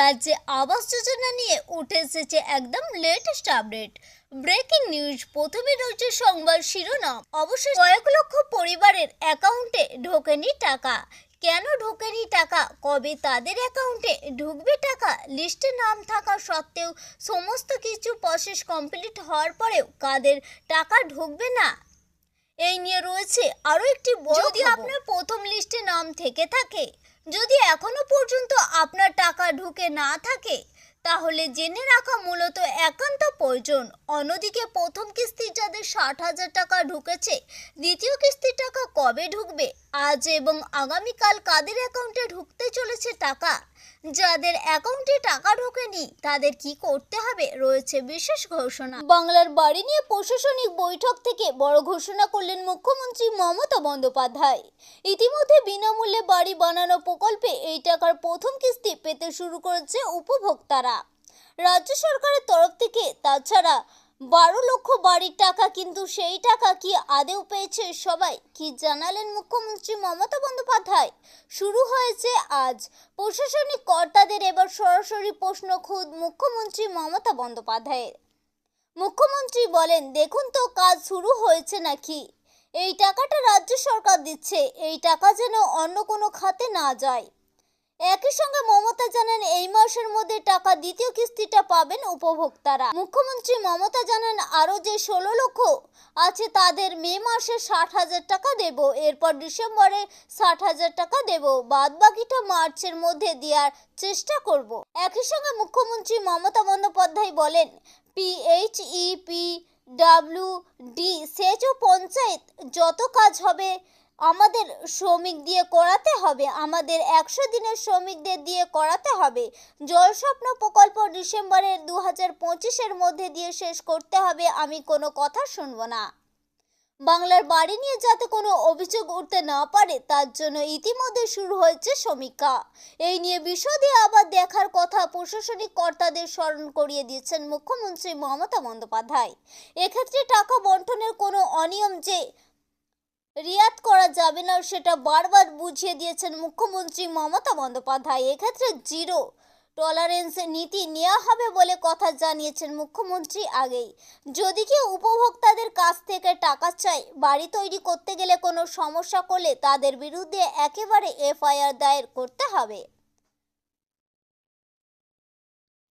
রাজ্যে আবাস যোজনা নিয়ে উঠে এসেছে একদম লেটেস্ট আপডেট ব্রেকিং নিউজ প্রথমে রয়েছে সংবাদ শিরোনাম। অবশ্যই কয়েক লক্ষ পরিবারের অ্যাকাউন্টে ঢোকেনি টাকা। কেন ঢোকেনি টাকা? কবে তাদের অ্যাকাউন্টে ঢুকবে টাকা? লিস্টে নাম থাকা সত্ত্বেও সমস্ত কিছু প্রসেস কমপ্লিট হওয়ার পরেও কাদের টাকা ঢুকবে না? এই নিয়ে রয়েছে আরও একটি বড় যদি আপনার প্রথম লিস্টে নাম থেকে থাকে। যদি এখনও পর্যন্ত আপনার ঢুকে না থাকে, তাহলে জেনে রাখা মূলত একান্ত প্রয়োজন। অন্যদিকে প্রথম কিস্তি যাদের ষাট হাজার টাকা ঢুকেছে, দ্বিতীয় কিস্তির টাকা কবে ঢুকবে, আজ এবং আগামীকাল কাদের অ্যাকাউন্টে ঢুকতে চলেছে টাকা? যাদের অ্যাকাউন্টে টাকা ঢোকেনি, তাদের কি করতে হবে? রয়েছে বিশেষ ঘোষণা। বাংলার বাড়ি নিয়ে প্রশাসনিক বৈঠক থেকে বড় ঘোষণা করলেন মুখ্যমন্ত্রী মমতা বন্দ্যোপাধ্যায়। ইতিমধ্যে বাড়ি বানানো প্রকল্পে এই টাকার প্রথম কিস্তি পেতে শুরু করেছে উপভোক্তারা। রাজ্য সরকারের তরফ থেকে তাছাড়া বারো লক্ষ বাড়ির টাকা কিন্তু সেই টাকা কি আদেও পেয়েছে সবাই কি জানালেন মুখ্যমন্ত্রী মমতা বন্দ্যোপাধ্যায়? শুরু হয়েছে আজ। প্রশাসনিক কর্তাদের এবার সরাসরি প্রশ্ন খুদ মুখ্যমন্ত্রী মমতা বন্দ্যোপাধ্যায়ের। মুখ্যমন্ত্রী বলেন, দেখুন তো, কাজ শুরু হয়েছে নাকি? এই টাকাটা রাজ্য দিচ্ছে, এই টাকা যেন অন্য কোনো খাতে না যায়। একই সঙ্গে মমতা জানান, এই মাসের মধ্যে টাকা দ্বিতীয় কিস্তিটা পাবেন উপভোক্তারা। মুখ্যমন্ত্রী মমতা জানান, আরও যে ষোলো লক্ষ আছে তাদের মে মাসে ষাট হাজার টাকা দেব, এরপর ডিসেম্বরে ষাট হাজার টাকা দেব বাদ বাকিটা মার্চের মধ্যে দেওয়ার চেষ্টা করব। একই সঙ্গে মুখ্যমন্ত্রী মমতা বন্দ্যোপাধ্যায় বলেন পিএইচইপি ডাব্লিউ ডি সেচ ও পঞ্চায়েত যত কাজ হবে আমাদের শ্রমিক দিয়ে করাতে হবে। আমাদের একশো দিনের শ্রমিকদের দিয়ে করাতে হবে। জলস্বপ্ন প্রকল্প ডিসেম্বরের দু হাজার পঁচিশের মধ্যে দিয়ে শেষ করতে হবে, আমি কোনো কথা শুনব না। বাংলার বাড়ি নিয়ে যাতে কোনো অভিযোগ উঠতে না পারে, তার জন্য ইতিমধ্যে শুরু হয়েছে সমীক্ষা এই নিয়ে বিশদে আবার দেখার কথা প্রশাসনিক কর্তাদের স্মরণ করিয়ে দিয়েছেন মুখ্যমন্ত্রী মমতা বন্দ্যোপাধ্যায়। এক্ষেত্রে টাকা বন্টনের কোনো অনিয়ম যে রিয়াত করা যাবে না, সেটা বারবার বুঝিয়ে দিয়েছেন মুখ্যমন্ত্রী মমতা বন্দ্যোপাধ্যায়। এক্ষেত্রে জিরো টলারেন্স নীতি নেওয়া হবে বলে কথা জানিয়েছেন মুখ্যমন্ত্রী আগেই। যদি কেউ উপভোক্তাদের কাছ থেকে টাকা চায়, বাড়ি তৈরি করতে গেলে কোনো সমস্যা করলে তাদের বিরুদ্ধে একেবারে এফআইআর দায়ের করতে হবে।